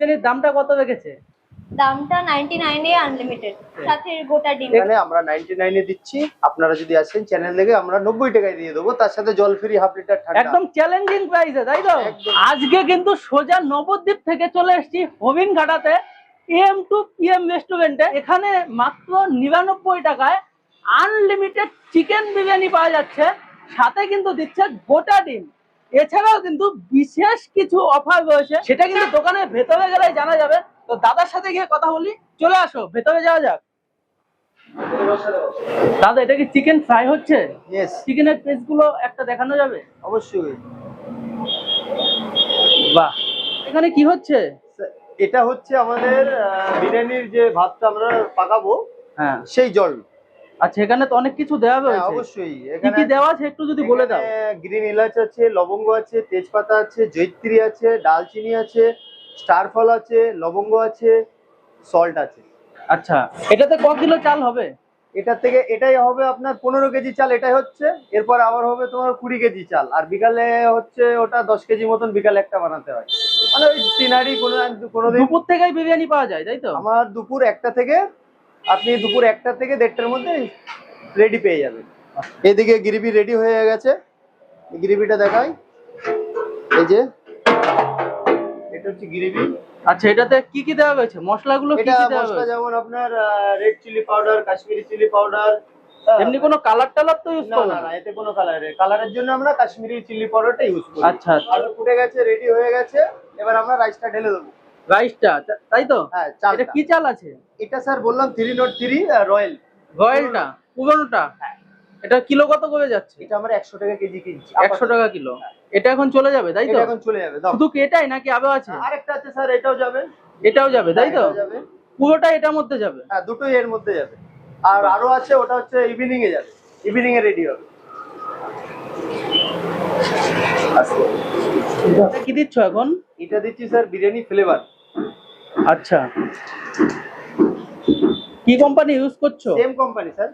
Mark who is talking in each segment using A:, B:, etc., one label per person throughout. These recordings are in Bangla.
A: বিরিয়ানির দামটা কত রেখেছে?
B: দামটা নাইনটি এ আনলিমিটেড সাথে গোটা ডিম।
C: এখানে আমরা নাইনটি এ দিচ্ছি। আপনারা যদি আসেন চ্যানেল থেকে আমরা নব্বই টাকায় দিয়ে দেবো। তার সাথে জল ফ্রি হাফ লিটার ঠান্ডা।
A: একদম চ্যালেঞ্জিং প্রাইসে তাই তো? আজকে কিন্তু সোজা নবদ্বীপ থেকে চলে এসেছি হবিন ঘাটাতে এম টু পিএম রেস্টুরেন্টে এখানে মাত্র নিরানব্বই টাকায় আনলিমিটেড চিকেন বিরিয়ানি পাওয়া যাচ্ছে। সাথে কিন্তু দিচ্ছে গোটা ডিম। এছাড়াও কিন্তু বিশেষ কিছু অফার রয়েছে সেটা কিন্তু দোকানের ভেতরে গেলে জানা যাবে। তো দাদার সাথে গিয়ে কথা বলি চলে আসো ভেতরে যাওয়া যাক। দাদা এটা কি চিকেন ফ্রাই হচ্ছে? চিকেনের পিসগুলো একটা দেখানো যাবে?
C: অবশ্যই।
A: বাহ এখানে কি হচ্ছে?
C: এটা হচ্ছে আমাদের বিরিয়ানির যে ভাতটা আমরা পাকাবো
A: হ্যাঁ।
C: সেই জল।
A: আচ্ছা এখানে তো অনেক কিছু দেওয়া
C: হ্যাঁ,
A: রয়েছে।
C: অবশ্যই।
A: কি কি দেওয়া আছে একটু যদি বলে দাও।
C: গ্রিন এলাচ আছে লবঙ্গ আছে তেজপাতা আছে জৈত্রী আছে ডালচিনি আছে স্টার ফল আছে লবঙ্গ আছে সল্ট আছে।
A: আচ্ছা এটাতে ক কিলো চাল হবে?
C: এটার থেকে এটাই হবে আপনার পনেরো কেজি চাল এটাই হচ্ছে। এরপর আবার হবে তোমার কুড়ি কেজি চাল। আর বিকালে হচ্ছে ওটা দশ কেজি মতন বিকালে একটা বানাতে হয়। মানে ওই তিনারি কোনো কোনোদিন
A: দুপুর থেকেই বিরিয়ানি পাওয়া যায় তাই তো?
C: আমার দুপুর একটা থেকে আপনি দুপুর একটা থেকে দেড়টার মধ্যে রেডি পেয়ে যাবেন। এদিকে গ্রেভি রেডি হয়ে গেছে। গ্রেভিটা দেখাই। এই যে। এটা হচ্ছে গ্রেভি
A: আচ্ছা এটাতে কি কি দেওয়া হয়েছে? মশলাগুলো কি কি দেওয়া
C: মশলা
A: হয়েছে?
C: যেমন আপনার red chilli powder Kashmiri chilli powder
A: এমনি কোনো কালার টালার তো ইউজ
C: না না
A: না
C: না? এতে কোনো কালার কালারের জন্য আমরা কাশ্মীরি চিলি পাউডারটা ইউজ করি।
A: আচ্ছা, আচ্ছা।
C: আলু ফুটে গেছে রেডি হয়ে গেছে। এবার আমরা রাইসটা ঢেলে দেবো।
A: রাইসটা তাই তো?
C: হ্যাঁ
A: এটা কি চাল আছে?
C: এটা স্যার বললাম থ্রি নোট থ্রি রয়্যাল
A: রয়্যালটা পুরোনোটা? এটা কিলো কত করে যাচ্ছে?
C: এটা আমরা একশো টাকা কেজি কিনছি।
A: একশো টাকা কিলো। এটা এখন চলে যাবে তাই তো?
C: এটা এখন চলে যাবে
A: শুধু এটাই নাকি আরও আছে?
C: আরেকটা আছে স্যার এটাও যাবে।
A: এটাও যাবে তাই তো?
C: হ্যাঁ, যাবে।
A: পুরোটা এটার মধ্যে যাবে?
C: হ্যাঁ দুটোই এর মধ্যে যাবে। আর আরও আছে ওটা হচ্ছে ইভিনিং এ যাবে। ইভিনিং এ রেডি হবে।
A: এটা কি দিচ্ছ এখন?
C: এটা দিচ্ছি স্যার বিরিয়ানি ফ্লেভার
A: আচ্ছা। কি কোম্পানি ইউজ করছ?
C: সেম কোম্পানি স্যার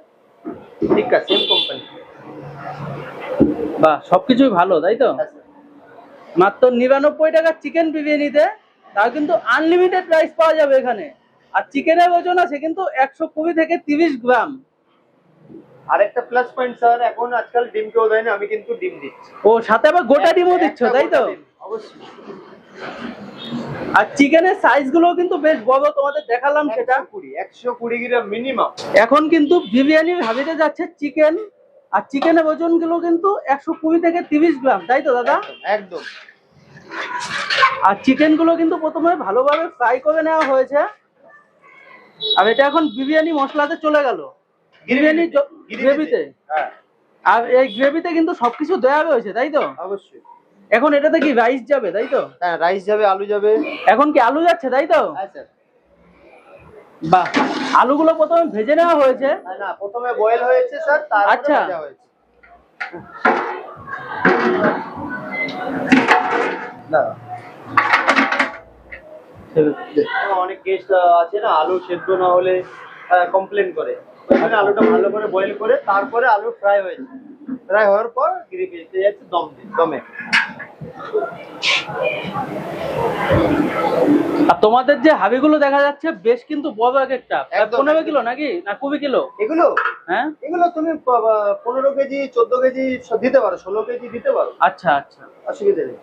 C: ঠিক আছে সেম কোম্পানি
A: বাহ সবকিছুই ভালো তাই তো?
C: হ্যাঁ
A: মাত্র নিরানব্বই টাকার চিকেন বিরিয়ানিতে তাও কিন্তু আনলিমিটেড প্রাইস পাওয়া যাবে এখানে। আর চিকেনের ওজন আছে কিন্তু একশো কুড়ি থেকে তিরিশ গ্রাম।
C: আরেকটা প্লাস পয়েন্ট স্যার এখন আজকাল ডিম কেউ দেয় না আমি কিন্তু ডিম দিচ্ছি।
A: ও সাথে আবার গোটা ডিমও দিচ্ছ তাই তো?
C: অবশ্যই।
A: আর চিকেনের সাইজগুলো কিন্তু বেশ বড় তোমাদের দেখালাম সেটা।
C: একশো কুড়ি গ্রাম মিনিমাম
A: এখন কিন্তু বিরিয়ানির হাবিতে যাচ্ছে চিকেন আর চিকেনের ওজনগুলো কিন্তু একশো কুড়ি থেকে তিরিশ গ্রাম তাই তো দাদা?
C: একদম
A: আর চিকেনগুলো কিন্তু প্রথমে ভালোভাবে ফ্রাই করে নেওয়া হয়েছে। আর এটা এখন বিরিয়ানি মশলাতে চলে গেল। বিরিয়ানি গ্রেভিতে
C: হ্যাঁ।
A: আর এই গ্রেভিতে কিন্তু সবকিছু দেওয়া রয়েছে তাই তো?
C: অবশ্যই।
A: এখন এটাতে কি রাইস যাবে তাই তো?
C: হ্যাঁ রাইস যাবে আলু যাবে।
A: এখন কি আলু যাচ্ছে তাই তো?
C: হ্যাঁ
A: বাহ আলুগুলো প্রথমে ভেজে নেওয়া হয়েছে।
C: হ্যাঁ, না প্রথমে বয়েল হয়েছে স্যার তারপরে
A: আচ্ছা।
C: অনেক গেস্ট আছে না আলু সেদ্ধ না হলে কমপ্লেন করে। আলুটা ভালো করে বয়েল করে তারপরে আলু ফ্রাই হয়েছে। ফ্রাই হওয়ার পর গ্রেভি যাচ্ছে দম দমে।
A: আর তোমাদের যে হাবিগুলো দেখা যাচ্ছে বেশ কিন্তু বড় এক একটা পনেরো কিলো নাকি? না কুড়ি কিলো?
C: এগুলো?
A: হ্যাঁ?
C: এগুলো তুমি পনেরো কেজি চোদ্দ কেজি দিতে পারো ষোলো কেজি দিতে পারো।
A: আচ্ছা আচ্ছা।
C: অসুবিধা নেই।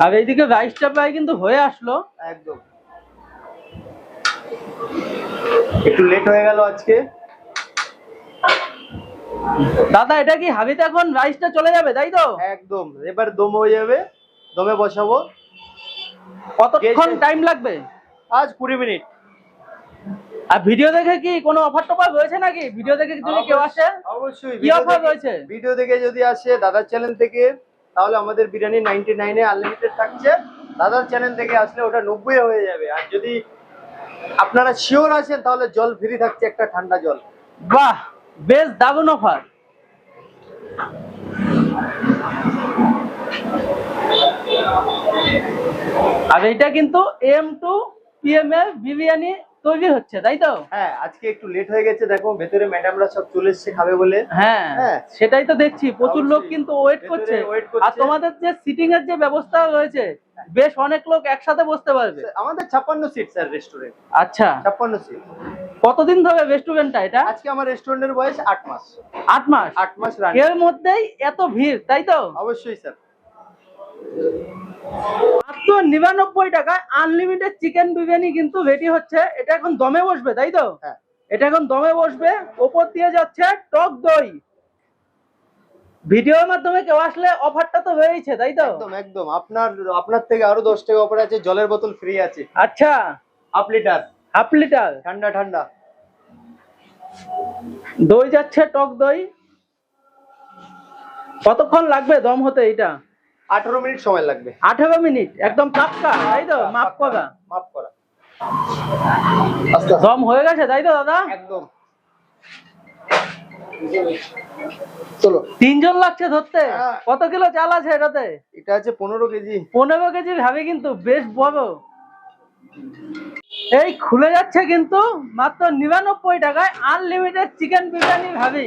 A: আর এইদিকে রাইসটা প্রায় কিন্তু হয়ে আসলো।
C: একদম। একটু লেট হয়ে গেল আজকে।
A: দাদা এটা কি হাবিতে এখন রাইসটা চলে যাবে তাই তো?
C: একদম এবার দম হয়ে যাবে দমে বসাবো।
A: কতক্ষণ টাইম লাগবে?
C: আজ কুড়ি মিনিট।
A: আর ভিডিও দেখে কি কোনো অফার টফার রয়েছে নাকি? ভিডিও দেখে যদি কেউ আসে
C: অবশ্যই
A: কি offer রয়েছে?
C: ভিডিও দেখে যদি আসে দাদার চ্যানেল থেকে তাহলে আমাদের বিরিয়ানি নাইনটি নাইনে আনলিমিটেড থাকছে। দাদার চ্যানেল থেকে আসলে ওটা নব্বই হয়ে যাবে। আর যদি আপনারা শিওর আছেন তাহলে জল ফ্রি থাকছে একটা ঠান্ডা জল।
A: বাহ! বেশ দারুণ অফার আর এটা কিন্তু এম টু পিএম এর বিরিয়ানি তৈরি হচ্ছে তাই তো?
C: হ্যাঁ আজকে একটু লেট হয়ে গেছে দেখো ভেতরে ম্যাডামরা সব চলে এসছে খাবে বলে।
A: হ্যাঁ
C: হ্যাঁ।
A: সেটাই তো দেখছি প্রচুর লোক কিন্তু ওয়েট করছে। আর তোমাদের যে সিটিং এর যে ব্যবস্থা রয়েছে বেশ অনেক লোক একসাথে বসতে পারবে।
C: আমাদের ছাপ্পান্ন সিট স্যার রেস্টুরেন্ট
A: আচ্ছা।
C: ছাপ্পান্ন সিট
A: কতদিন ধরে রেস্টুরেন্টটা এটা?
C: আজকে আমার রেস্টুরেন্টের বয়স আট মাস।
A: আট মাস?
C: আট মাস রান
A: এর মধ্যেই এত ভিড় তাই তো?
C: অবশ্যই স্যার
A: মাত্র নিরানব্বই টাকায় আনলিমিটেড চিকেন বিরিয়ানি কিন্তু রেডি হচ্ছে। এটা এখন দমে বসবে তাই তো?
C: হ্যাঁ।
A: এটা এখন দমে বসবে। ওপর দিয়ে যাচ্ছে টক দই। ভিডিওর মাধ্যমে কেউ আসলে অফারটা তো রয়েছে তাই তো?
C: একদম একদম। আপনার আপনার থেকে আরও দশ টাকা অফার আছে জলের বোতল ফ্রি আছে।
A: আচ্ছা।
C: Half litre
A: half litre.
C: ঠান্ডা ঠান্ডা।
A: দই যাচ্ছে টক দই। কতক্ষণ লাগবে দম হতে এটা
C: আঠারো মিনিট সময় লাগবে।
A: আঠারো মিনিট একদম পাক্কা তাই তো? মাপ করা।
C: মাপ করা। আস্তে।
A: দম হয়ে গেছে তাই তো দাদা?
C: একদম। চলো।
A: তিনজন লাগছে ধরতে?
C: হ্যাঁ।
A: কত কিলো চাল আছে এটাতে?
C: এটা আছে পনেরো কেজি।
A: পনেরো কেজি ভাবি কিন্তু বেশ বড়। এই খুলে যাচ্ছে কিন্তু মাত্র নিরানব্বই টাকায় আনলিমিটেড চিকেন বিরিয়ানি ভাবি।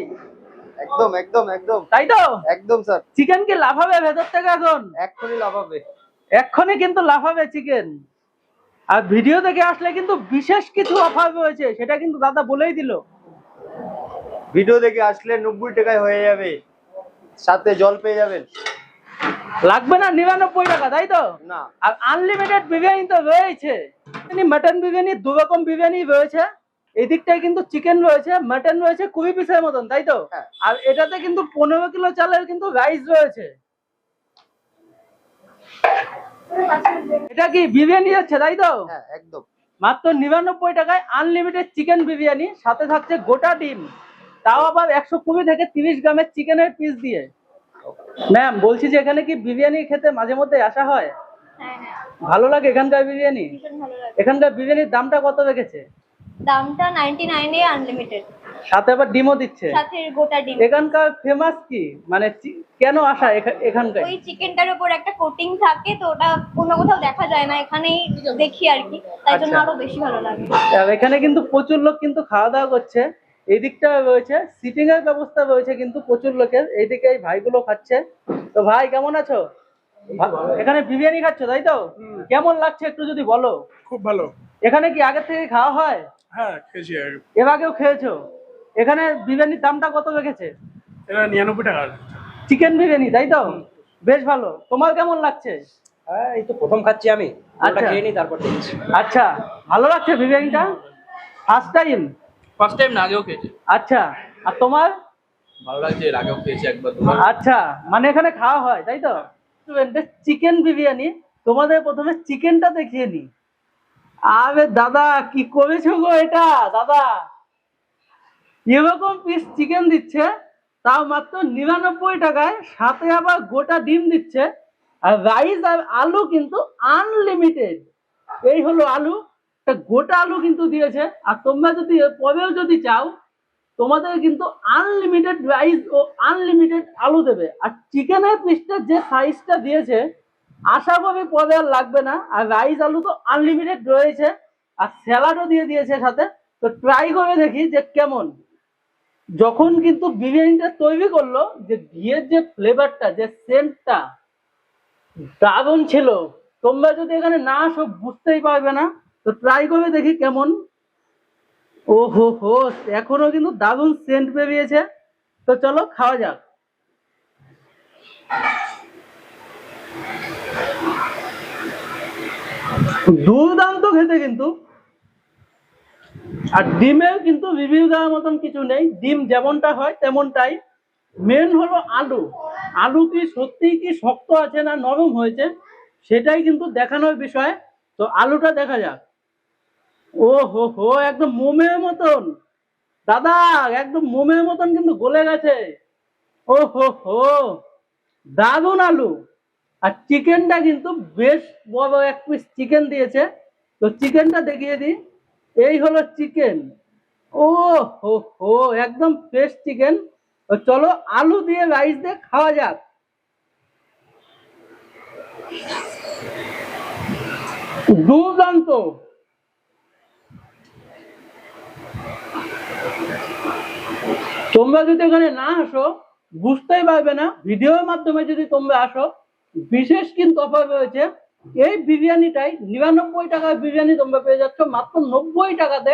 C: একদম একদম একদম।
A: তাই তো?
C: একদম স্যার।
A: চিকেন কি লাফাবে ভেতর থেকে এখন?
C: এক্ষুনি লাভাবে
A: এক্ষুনি কিন্তু লাফাবে চিকেন আর ভিডিও দেখে আসলে কিন্তু বিশেষ কিছু অফার রয়েছে সেটা কিন্তু দাদা বলেই দিল।
C: ভিডিও দেখে আসলে নব্বই টাকায় হয়ে যাবে। সাথে জল পেয়ে যাবেন।
A: লাগবে না নিরানব্বই টাকা তাই তো?
C: না।
A: আর আনলিমিটেড বিরিয়ানি তো রয়েছে। মাটন বিরিয়ানি দু রকম বিরিয়ানি রয়েছে। এদিকটায় কিন্তু চিকেন রয়েছে মাটন রয়েছে কুড়ি পিসের মতন তাই তো?
C: হ্যাঁ।
A: আর এটাতে কিন্তু পনেরো কিলো চালের কিন্তু রাইস রয়েছে। এটা কি বিরিয়ানি হচ্ছে তাই তো?
C: হ্যাঁ একদম।
A: মাত্র নিরানব্বই টাকায় আনলিমিটেড চিকেন বিরিয়ানি সাথে থাকছে গোটা ডিম। তাও আবার একশো কুড়ি থেকে তিরিশ গ্রামের চিকেনের পিস দিয়ে। ম্যাম বলছি যে এখানে কি বিরিয়ানি খেতে মাঝে মধ্যে আসা হয়?
B: হ্যাঁ হ্যাঁ।
A: ভালো লাগে এখানকার বিরিয়ানি? এখানকার বিরিয়ানির দামটা কত রেখেছে?
B: দামটা আনলিমিটেড
A: সাথে আবার ডিমও দিচ্ছে।
B: সাথে গোটা ডিম।
A: এখানকার ফেমাস কি? মানে কেন আসা এখানকার
B: ওই চিকেনটার উপর একটা কোটিং থাকে তো ওটা অন্য কোথাও দেখা যায় না। এখানেই দেখি আর কি। তাই জন্য
A: আচ্ছা।
B: আরও বেশি ভালো লাগে।
A: এখানে কিন্তু প্রচুর লোক কিন্তু খাওয়া দাওয়া করছে। এই দিকটা রয়েছে সিটিং এর ব্যবস্থা রয়েছে কিন্তু প্রচুর লোকের এইদিকে এই ভাইগুলো খাচ্ছে। তো ভাই কেমন আছো? এখানে বিরিয়ানি খাচ্ছ তাই তো? কেমন লাগছে একটু যদি বলো?
D: খুব ভালো।
A: এখানে কি আগের থেকে খাওয়া হয়?
D: হ্যাঁ খেয়েছি আগে।
A: এর আগেও খেয়েছো? এখানে বিরিয়ানির দামটা কত রেখেছে?
D: এটা নিরানব্বই টাকা
A: চিকেন বিরিয়ানি তাই তো? বেশ ভালো। তোমার কেমন লাগছে?
E: হ্যাঁ এই তো প্রথম খাচ্ছি আমি।
A: আচ্ছা।
E: খেয়ে নিই তারপর দেখছি।
A: আচ্ছা ভালো লাগছে বিরিয়ানিটা? ফার্স্ট টাইম
F: ফার্স্ট টাইম না আগেও খেয়েছি।
A: আচ্ছা আর তোমার?
F: ভালো লাগছে এর আগেও খেয়েছি একবার
A: আচ্ছা মানে এখানে খাওয়া হয় তাই তো? চিকেন বিরিয়ানি তোমাদের প্রথমে চিকেনটা দেখিয়ে নি। আরে দাদা কি করেছ গো এটা? দাদা এরকম পিস চিকেন দিচ্ছে তাও মাত্র নিরানব্বই টাকায় সাথে আবার গোটা ডিম দিচ্ছে। আর রাইস আর আলু কিন্তু আনলিমিটেড এই হলো আলু। তা গোটা আলু কিন্তু দিয়েছে। আর তোমরা যদি পরেও যদি চাও তোমাদের কিন্তু আনলিমিটেড রাইস ও আনলিমিটেড আলু দেবে। আর চিকেনের পিসটা যে সাইজটা দিয়েছে, আশা করি পরে আর লাগবে না। আর রাইস আলু তো আনলিমিটেড রয়েছে। আর স্যালাডও দিয়ে দিয়েছে সাথে। তো ট্রাই করে দেখি যে কেমন। যখন কিন্তু বিরিয়ানিটা তৈরি করল, যে ঘিয়ের যে ফ্লেভারটা যে সেন্টটা দারুণ ছিল, তোমরা যদি এখানে না আসো, বুঝতেই পারবে না। তো ট্রাই করে দেখি কেমন। ও হো হো এখনও কিন্তু দারুণ সেন্ট বেরিয়েছে। তো চলো খাওয়া যাক। দুর্দান্ত খেতে কিন্তু। আর ডিমের কিন্তু রিভিউ দেওয়ার মতন কিছু নেই। ডিম যেমনটা হয় তেমনটাই। মেন হলো আলু। আলু কি সত্যিই কি শক্ত আছে না নরম হয়েছে, সেটাই কিন্তু দেখানোর বিষয়। তো আলুটা দেখা যাক। ও হো হো, একদম মোমের মতন। দাদা, একদম মোমের মতন কিন্তু গলে গেছে। ও হো হো, দারুণ আলু। আর চিকেনটা কিন্তু বেশ বড় এক পিস চিকেন দিয়েছে। তো চিকেনটা দেখিয়ে দিই। এই হলো চিকেন ও হো হো, একদম ফ্রেশ চিকেন চলো আলু দিয়ে রাইস দিয়ে খাওয়া যাক। দুর্দান্ত। তোমরা যদি এখানে না আসো, বুঝতেই পারবে না, ভিডিওর মাধ্যমে যদি তোমরা আসো, বিশেষ কিন্তু অফার রয়েছে। এই বিরিয়ানিটাই নিরানব্বই টাকার বিরিয়ানি তোমরা পেয়ে যাচ্ছ, মাত্র নব্বই টাকাতে।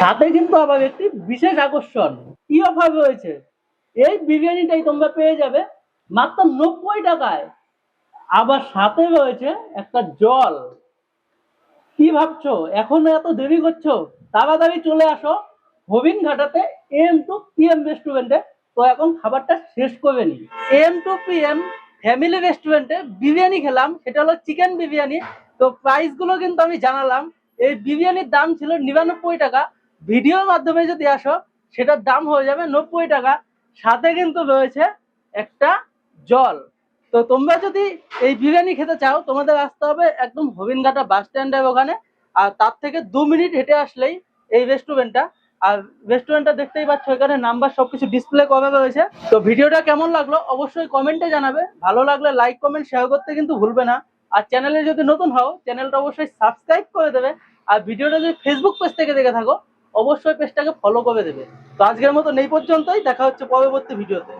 A: সাথে কিন্তু আবার একটি বিশেষ আকর্ষণ, কি অফার রয়েছে? এই বিরিয়ানিটাই তোমরা পেয়ে যাবে, মাত্র নব্বই টাকায়। আবার সাথে রয়েছে একটা জল। কি ভাবছ? এখন এত দেরি করছ? তাড়াতাড়ি চলে আসো। হবিন ঘাটাতে এম টু পিএম রেস্টুরেন্টে তো এখন খাবারটা শেষ করে নি। এম টু পিএম ফ্যামিলি রেস্টুরেন্টে বিরিয়ানি খেলাম, সেটা হলো চিকেন বিরিয়ানি। তো প্রাইসগুলো কিন্তু আমি জানালাম। এই বিরিয়ানির দাম ছিল নিরানব্বই টাকা। ভিডিওর মাধ্যমে যদি আসো, সেটার দাম হয়ে যাবে নব্বই টাকা। সাথে কিন্তু রয়েছে একটা জল। তো তোমরা যদি এই বিরিয়ানি খেতে চাও, তোমাদের আসতে হবে একদম হবিনঘাটা বাস স্ট্যান্ডের ওখানে। আর তার থেকে দু মিনিট হেঁটে আসলেই এই রেস্টুরেন্টটা আর রেস্টুরেন্টটা দেখতেই পাচ্ছ, এখানে নাম্বার সবকিছু ডিসপ্লে করা রয়েছে। তো ভিডিওটা কেমন লাগল অবশ্যই কমেন্টে জানাবে। ভালো লাগলে লাইক কমেন্ট শেয়ার করতে কিন্তু ভুলবে না। আর চ্যানেলে যদি নতুন হও চ্যানেলটা অবশ্যই সাবস্ক্রাইব করে দেবে। আর ভিডিওটা যদি ফেসবুক পেজ থেকে দেখে থাকো, অবশ্যই পেজটাকে ফলো করে দেবে। তো আজকের মতো নেই পর্যন্তই, দেখা হচ্ছে পরবর্তী ভিডিওতে।